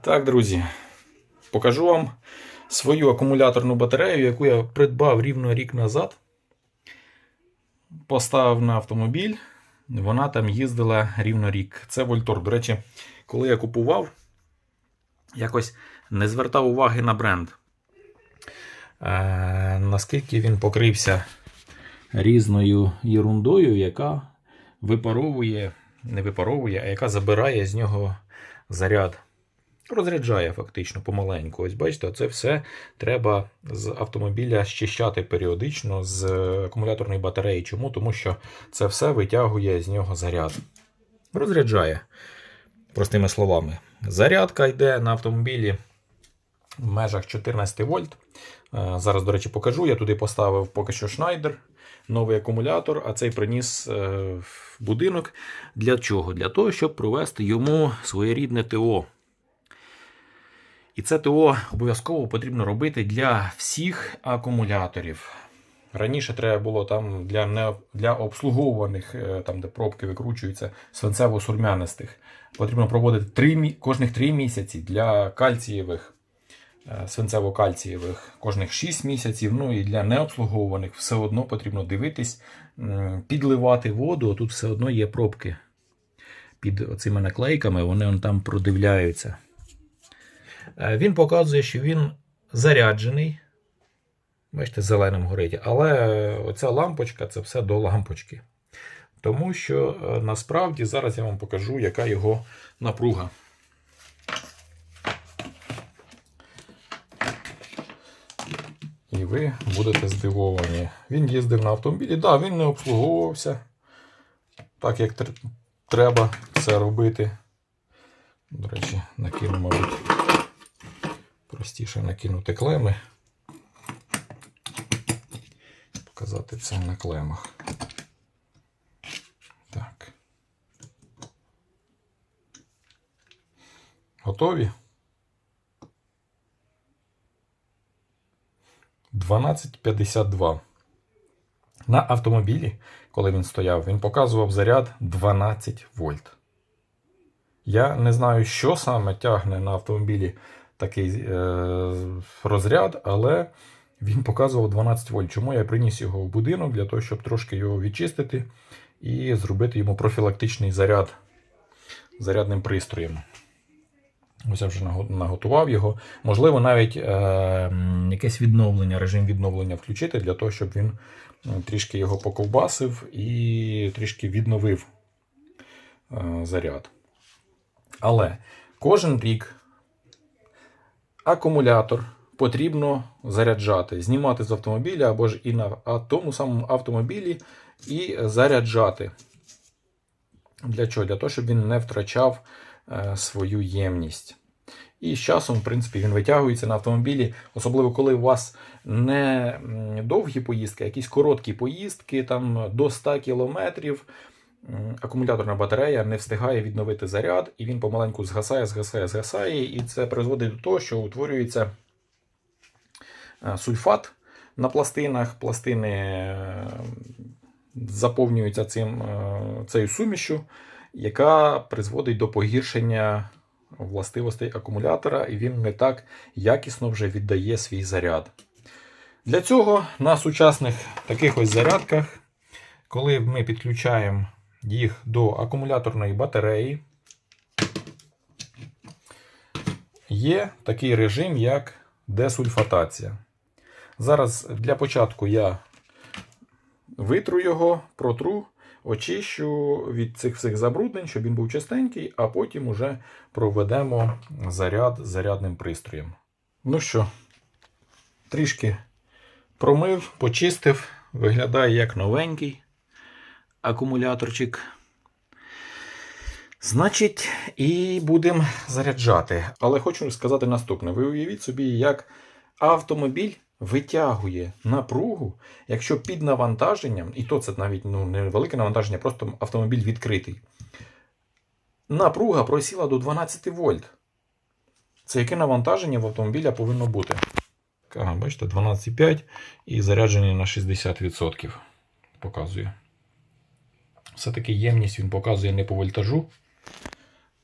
Так, друзі, покажу вам свою акумуляторну батарею, яку я придбав рівно рік назад. Поставив на автомобіль, вона там їздила рівно рік. Це Вольтор. До речі, коли я купував, якось не звертав уваги на бренд. Е, наскільки він покрився різною ерундою, яка випаровує, не випаровує, а яка забирає з нього заряд. Розряджає фактично помаленьку. Ось бачите, це все треба з автомобіля щищати періодично з акумуляторної батареї. Чому? Тому що це все витягує з нього заряд. Розряджає, простими словами. Зарядка йде на автомобілі в межах 14 вольт. Е, Зараз, до речі, покажу. Я туди поставив поки що Шнайдер, новий акумулятор, а цей приніс е, в будинок. Для чого? Для того, щоб провести йому своєрідне ТО. І це ТО обов'язково потрібно робити для всіх акумуляторів. Раніше треба було там для не, для обслуговуваних, е, там де пробки викручуються, свинцево-сурмянистих. Потрібно проводити 3, кожних 3 місяці для кальцієвих, е, свинцево-кальцієвих кожних 6 місяців. Ну і для необслуговуваних все одно потрібно дивитись, підливати воду. Тут все одно є пробки під цими наклейками, вони там продивляються. Е, Він показує, що він заряджений. Бачите, зеленим горить. Але оця лампочка це все до лампочки. Тому що е, насправді зараз я вам покажу, яка його напруга. І ви будете здивовані. Він їздив на автомобілі. Так, да, він не обслуговувався так, як треба це робити. До речі, накину, мабуть, простіше накинути клеми. Показати це на клемах. Так. Готові? 12.52. На автомобілі, коли він стояв, він показував заряд 12 вольт. Я не знаю, що саме тягне на автомобілі такий е, розряд, але він показував 12 вольт. Чому я приніс його в будинок для того, щоб трошки його відчистити і зробити йому профілактичний заряд зарядним пристроєм. Ось я вже наготував його. Можливо, навіть е, якесь відновлення, режим відновлення включити для того, щоб він трішки його поковбасив і трішки відновив е, заряд. Але кожен рік акумулятор потрібно заряджати, знімати з автомобіля або ж і на тому самому автомобілі і заряджати. Для чого? Для того, щоб він не втрачав е, свою ємність. І з часом, в принципі, він витягується на автомобілі, особливо коли у вас не довгі поїздки, а якісь короткі поїздки, там до 100 кілометрів. Акумуляторна батарея не встигає відновити заряд, і він помаленьку згасає, згасає, згасає. І це призводить до того, що утворюється е, сульфат на пластинах. Пластини е, заповнюються цим, е, цією сумішю, яка призводить до погіршення властивостей акумулятора, і він не так якісно вже віддає свій заряд. Для цього на сучасних таких ось зарядках, коли ми підключаємо їх до акумуляторної батареї, є такий режим, як десульфатація. Зараз для початку я витру його, протру, очищу від цих всіх забруднень, щоб він був чистенький, а потім уже проведемо заряд зарядним пристроєм. Ну що, трішки промив, почистив, виглядає як новенький акумуляторчик. Значить, і будемо заряджати. Але хочу сказати наступне: ви уявіть собі, як автомобіль витягує напругу, якщо під навантаженням, і то це навіть ну, не велике навантаження, просто автомобіль відкритий. Напруга просіла до 12 вольт. Це яке навантаження в автомобіля повинно бути? Бачите, 12,5 і зарядження на 60% показує. Все-таки ємність він показує не по вольтажу,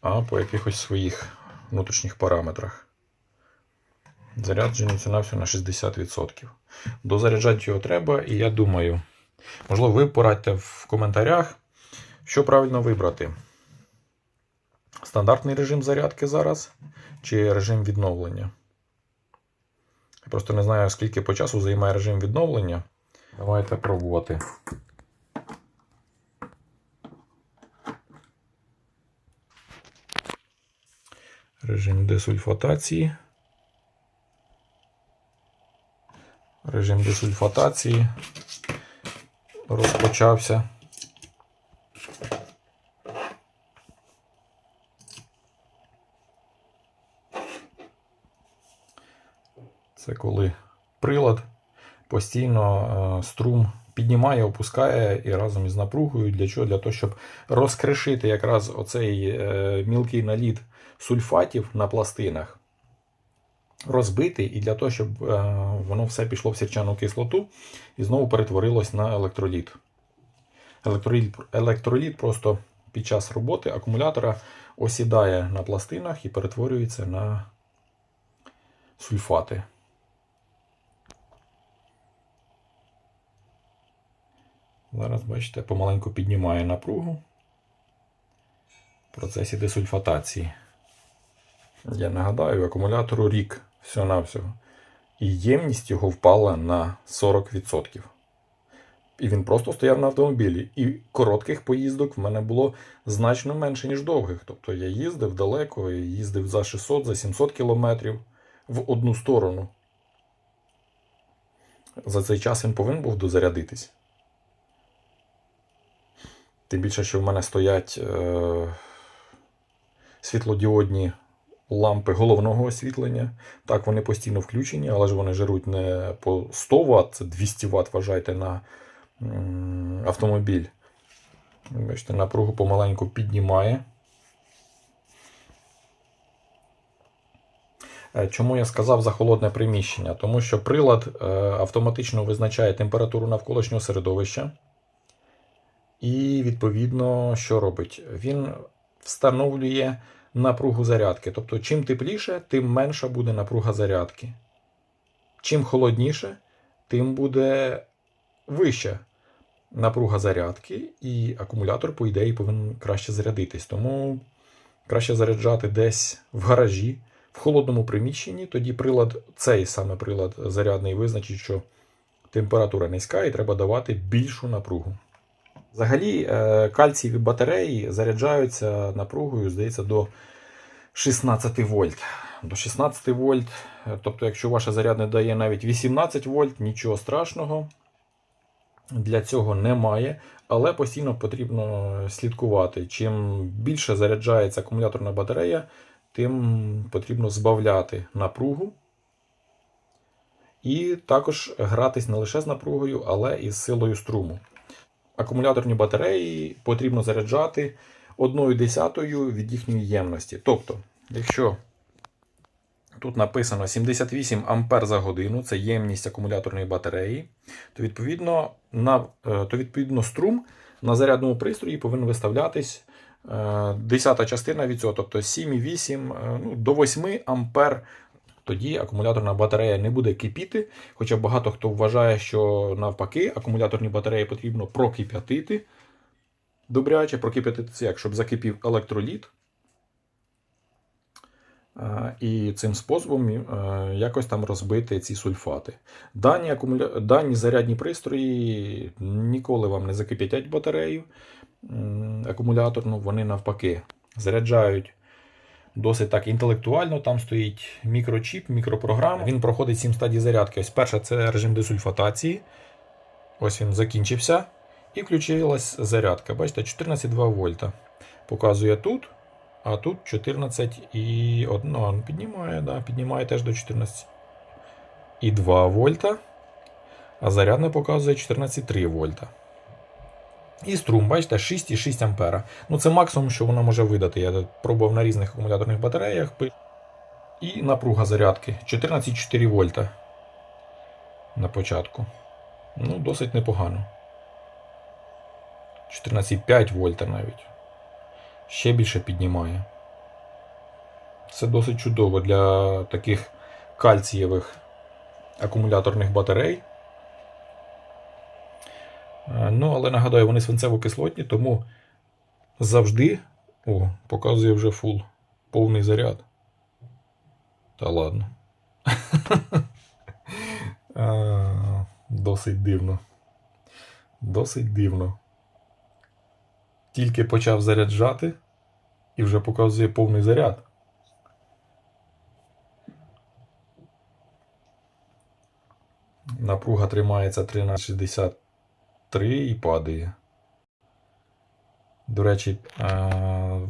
а по якихось своїх внутрішніх параметрах. Заряджений на все на 60%. Дозаряджати його треба, і я думаю, можливо, ви порадьте в коментарях, що правильно вибрати. Стандартний режим зарядки зараз чи режим відновлення. Я просто не знаю, скільки по часу займає режим відновлення. Давайте пробувати. Режим десульфатації. Режим десульфатації розпочався. Це коли прилад постійно е, струм піднімає, опускає і разом із напругою. Для чого? Для того, щоб розкришити якраз оцей е, мілкий наліт сульфатів на пластинах, розбити, і для того, щоб е, воно все пішло в сірчану кислоту і знову перетворилось на електроліт. Електроліт, електроліт просто під час роботи акумулятора осідає на пластинах і перетворюється на сульфати. Зараз, бачите, помаленьку піднімає напругу в процесі десульфатації. Я нагадаю, акумулятору рік всього-навсього. І ємність його впала на 40%. І він просто стояв на автомобілі. І коротких поїздок в мене було значно менше, ніж довгих. Тобто я їздив далеко, їздив за 600, за 700 кілометрів в одну сторону. За цей час він повинен був дозарядитись. Тим більше, що в мене стоять е, світлодіодні лампи головного освітлення. Так, вони постійно включені, але ж вони жируть не по 100 Вт, це 200 Вт, вважайте, на м, автомобіль. Бачите, напругу помаленьку піднімає. Е, Чому я сказав за холодне приміщення? Тому що прилад е, автоматично визначає температуру навколишнього середовища. І, відповідно, що робить? Він встановлює напругу зарядки. Тобто, чим тепліше, тим менша буде напруга зарядки. Чим холодніше, тим буде вища напруга зарядки, і акумулятор, по ідеї, повинен краще зарядитись. Тому краще заряджати десь в гаражі, в холодному приміщенні. Тоді прилад, цей саме прилад зарядний визначить, що температура низька, і треба давати більшу напругу. Взагалі, е, кальцієві батареї заряджаються напругою, здається, до 16 вольт. До 16 вольт. Тобто, якщо ваша зарядне дає навіть 18 вольт, нічого страшного для цього немає. Але постійно потрібно слідкувати. Чим більше заряджається акумуляторна батарея, тим потрібно збавляти напругу. І також гратись не лише з напругою, але і з силою струму акумуляторні батареї потрібно заряджати 1 десятою від їхньої ємності. Тобто, якщо тут написано 78 Ампер за годину, це ємність акумуляторної батареї, то відповідно, на, е, то відповідно струм на зарядному пристрої повинен виставлятись е, десята частина від цього, тобто 7,8 е, ну, до 8 Ампер тоді акумуляторна батарея не буде кипіти. Хоча багато хто вважає, що навпаки, акумуляторні батареї потрібно прокип'ятити. Добряче, прокип'ятити це як, щоб закипів електроліт. І цим способом якось там розбити ці сульфати. Дані акумуля... Дані зарядні пристрої ніколи вам не закип'ятять батарею акумуляторну, вони навпаки заряджають досить так інтелектуально. Там стоїть мікрочіп, мікропрограма. Він проходить 7 стадій зарядки. Ось перша це режим десульфатації. Ось він закінчився. І включилась зарядка. Бачите, 14,2 вольта. Показує тут. А тут 14 і ну, піднімає, да, піднімає теж до 14,2 вольта. А зарядне показує 14,3 вольта. І струм, бачите, 6,6 ампера. Ну це максимум, що вона може видати. Я пробував на різних акумуляторних батареях. І напруга зарядки 14,4 вольта на початку. Ну, досить непогано. 14,5 вольта навіть. Ще більше піднімає. Це досить чудово для таких кальцієвих акумуляторних батарей. Е, Ну, але нагадаю, вони свинцево-кислотні, тому завжди. О, показує вже фул. Повний заряд. Та ладно. Досить дивно. Досить дивно. Тільки почав заряджати і вже показує повний заряд. Напруга тримається 1363 і падає. До речі, е,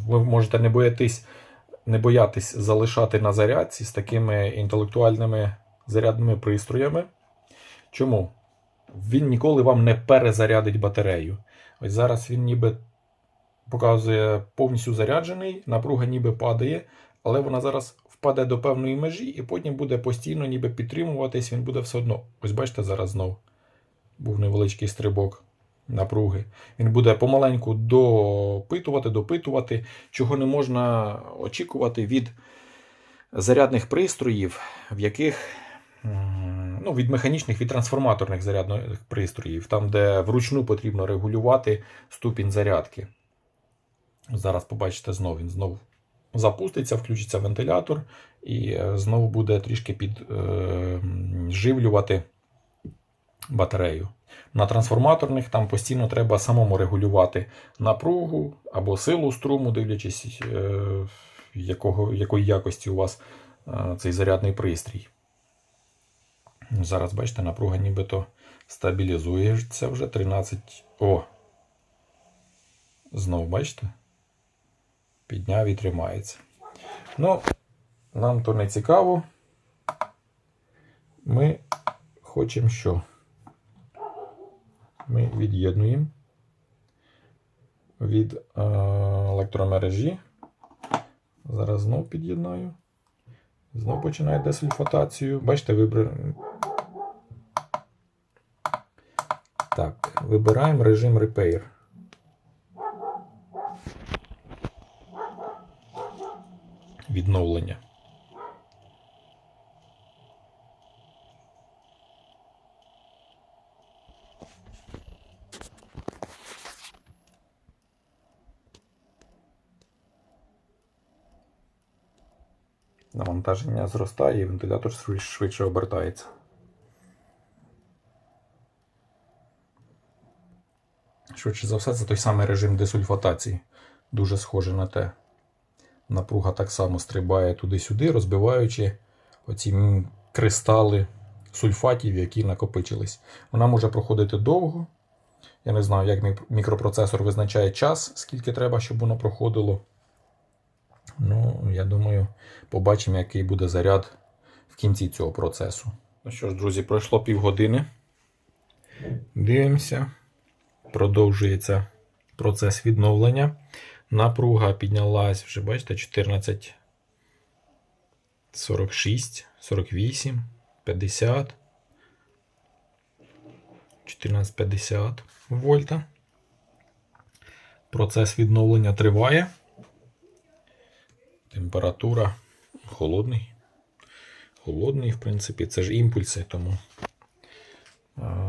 ви можете не боятись, не боятись залишати на зарядці з такими інтелектуальними зарядними пристроями. Чому? Він ніколи вам не перезарядить батарею. Ось зараз він ніби показує повністю заряджений, напруга ніби падає, але вона зараз впаде до певної межі і потім буде постійно ніби підтримуватись, він буде все одно. Ось бачите, зараз знов був невеличкий стрибок напруги. Він буде помаленьку допитувати, допитувати, чого не можна очікувати від зарядних пристроїв, в яких ну, від механічних, від трансформаторних зарядних пристроїв, там, де вручну потрібно регулювати ступінь зарядки. Зараз побачите знов, він знов запуститься, включиться вентилятор і е, знову буде трішки підживлювати батарею. На трансформаторних там постійно треба самому регулювати напругу або силу струму, дивлячись, е, якого, якої якості у вас е, цей зарядний пристрій. Зараз, бачите, напруга нібито стабілізується вже 13. О! Знову бачите? Підняв і тримається. Ну, нам то не цікаво. Ми хочемо що? Ми від'єднуємо від е, електромережі. Зараз знов під'єднаю. Знов починає десульфатацію. Бачите. Так, вибираємо режим Repair. Відновлення. Навантаження зростає і вентилятор швидше обертається. Швидше за все, це той самий режим десульфатації. Дуже схоже на те. Напруга так само стрибає туди-сюди, розбиваючи оці кристали сульфатів, які накопичились. Вона може проходити довго. Я не знаю, як мікропроцесор визначає час, скільки треба, щоб воно проходило. Ну, я думаю, побачимо, який буде заряд в кінці цього процесу. Ну що ж, друзі, пройшло півгодини. Дивимося. Продовжується процес відновлення. Напруга піднялась вже, бачите, 14, 46, 48, 50, 1450 вольта. Процес відновлення триває. Температура холодний. Холодний, в принципі, це ж імпульси, тому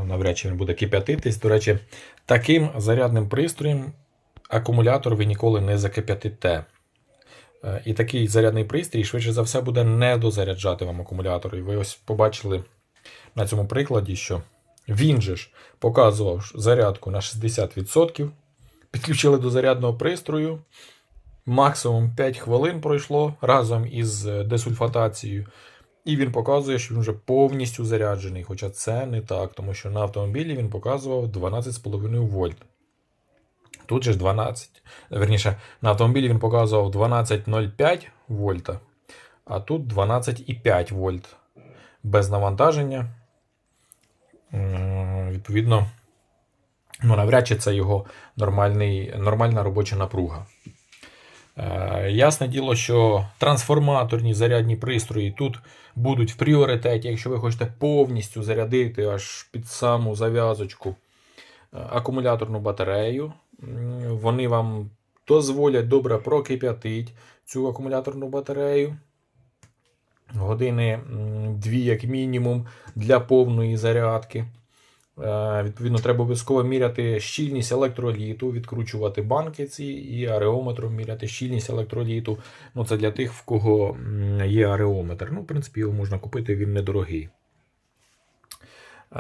навряд чи він буде кип'ятитись. До речі, таким зарядним пристроєм акумулятор ви ніколи не закип'ятите. Е, І такий зарядний пристрій, швидше за все, буде не дозаряджати вам акумулятор. І ви ось побачили на цьому прикладі, що він же ж показував зарядку на 60%. Підключили до зарядного пристрою. Максимум 5 хвилин пройшло разом із е, десульфатацією. І він показує, що він вже повністю заряджений. Хоча це не так, тому що на автомобілі він показував 12,5 вольт. Тут же 12. Верніше, на автомобілі він показував 12,05 вольта, а тут 12,5 вольт. Без навантаження. Відповідно, ну, навряд чи це його нормальний, нормальна робоча напруга. Е, Ясне діло, що трансформаторні зарядні пристрої тут будуть в пріоритеті, якщо ви хочете повністю зарядити аж під саму зав'язочку е, акумуляторну батарею. Вони вам дозволять добре прокип'ятити цю акумуляторну батарею. Години дві, як мінімум, для повної зарядки. Е, Відповідно, треба обов'язково міряти щільність електроліту, відкручувати банки ці і ареометром міряти щільність електроліту. Ну, це для тих, в кого є ареометр. Ну, в принципі, його можна купити, він недорогий. Е,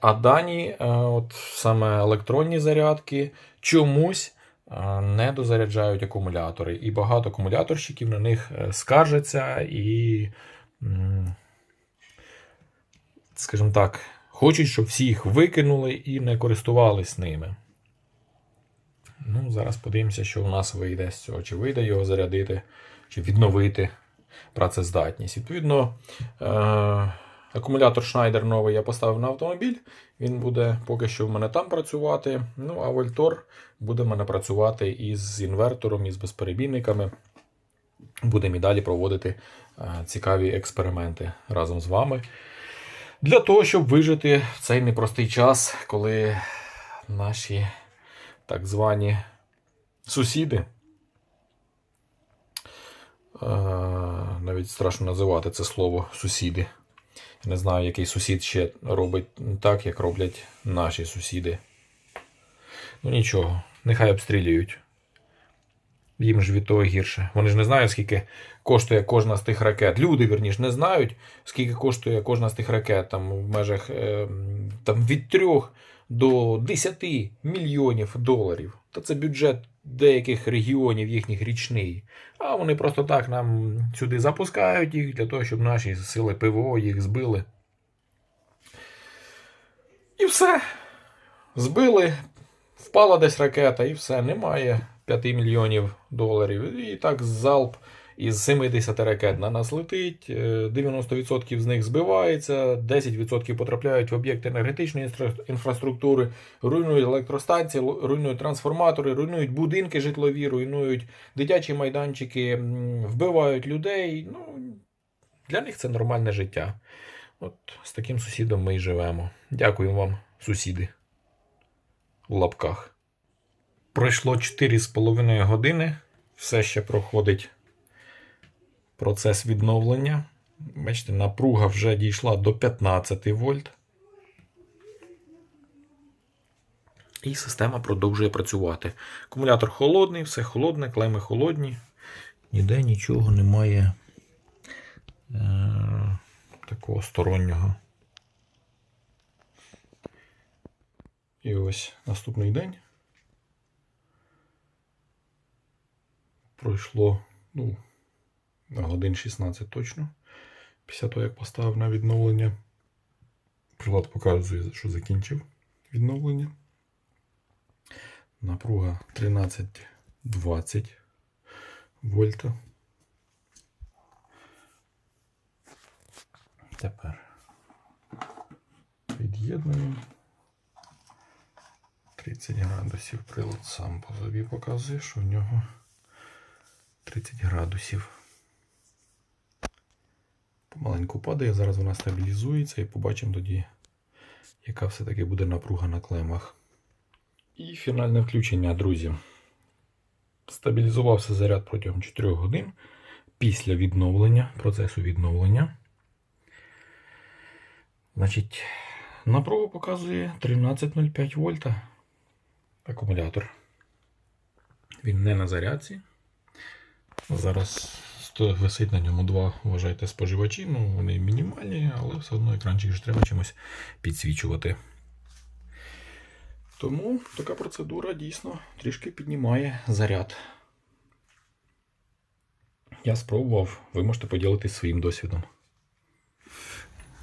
А дані, е, от саме електронні зарядки, чомусь не дозаряджають акумулятори. І багато акумуляторщиків на них скаржаться і, скажімо так, хочуть, щоб всі їх викинули і не користувались ними. Ну, зараз подивимося, що у нас вийде з цього. Чи вийде його зарядити, чи відновити працездатність. Відповідно, е- акумулятор Schneider новий я поставив на автомобіль. Він буде поки що в мене там працювати. Ну, а Вольтор буде в мене працювати із інвертором, із безперебійниками. Будемо і далі проводити е, цікаві експерименти разом з вами. Для того, щоб вижити в цей непростий час, коли наші так звані сусіди. е, Навіть страшно називати це слово сусіди. Не знаю, який сусід ще робить так, як роблять наші сусіди. Ну нічого, нехай обстрілюють. Їм ж від того гірше. Вони ж не знають, скільки коштує кожна з тих ракет. Люди, вірніш, не знають, скільки коштує кожна з тих ракет там в межах е, там, від 3 до 10 мільйонів доларів. Та це бюджет деяких регіонів їхніх річний. А вони просто так нам сюди запускають їх для того, щоб наші сили ПВО їх збили. І все. Збили, впала десь ракета, і все. Немає 5 мільйонів доларів. І так залп із 70 ракет на нас летить. е, 90% з них збивається, 10% потрапляють в об'єкти енергетичної інфраструктури, руйнують електростанції, руйнують трансформатори, руйнують будинки житлові, руйнують дитячі майданчики, вбивають людей. Ну, для них це нормальне життя. От з таким сусідом ми і живемо. Дякую вам, сусіди. В лапках. Пройшло 4,5 години. Все ще проходить процес відновлення. Бачите, напруга вже дійшла до 15 вольт. І система продовжує працювати. Акумулятор холодний, все холодне, клеми холодні. Ніде нічого немає е- такого стороннього. І ось наступний день. Пройшло, ну, годин 16 точно. Після того, як поставив на відновлення. Прилад показує, що закінчив відновлення. Напруга 13-20 вольта. Тепер під'єднуємо. 30 градусів прилад сам по собі показує, що в нього 30 градусів. Помаленьку падає, зараз вона стабілізується і побачимо тоді, яка все-таки буде напруга на клемах. І фінальне включення, друзі. Стабілізувався заряд протягом 4 годин після відновлення, процесу відновлення. Значить, напругу показує 13,05 вольта акумулятор. Він не на зарядці. Зараз висить на ньому два, вважайте, споживачі. Ну, вони мінімальні, але все одно екранчик ж треба чимось підсвічувати. Тому така процедура дійсно трішки піднімає заряд. Я спробував, ви можете поділитися своїм досвідом.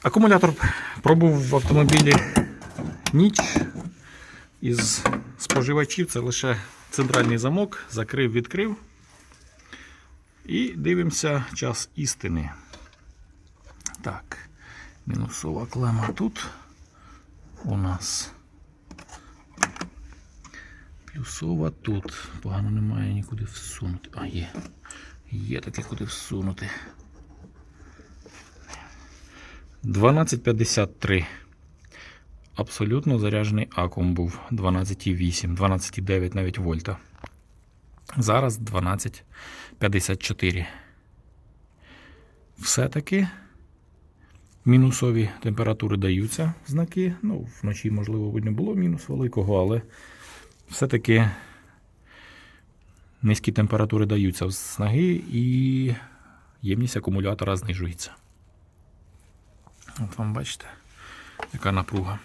Акумулятор пробув в автомобілі ніч. Із споживачів це лише центральний замок, закрив, відкрив. І дивимося час істини. Так, мінусова клема тут у нас. Плюсова тут. Погано немає нікуди всунути. А, є. Є таке куди всунути. 12.53. Абсолютно заряджений акум був 12,8, 12,9 навіть вольта. Зараз 12.54. Все-таки мінусові температури даються знаки. Ну, вночі, можливо, не було мінус великого, але все-таки низькі температури даються в снаги і ємність акумулятора знижується. От вам бачите, яка напруга.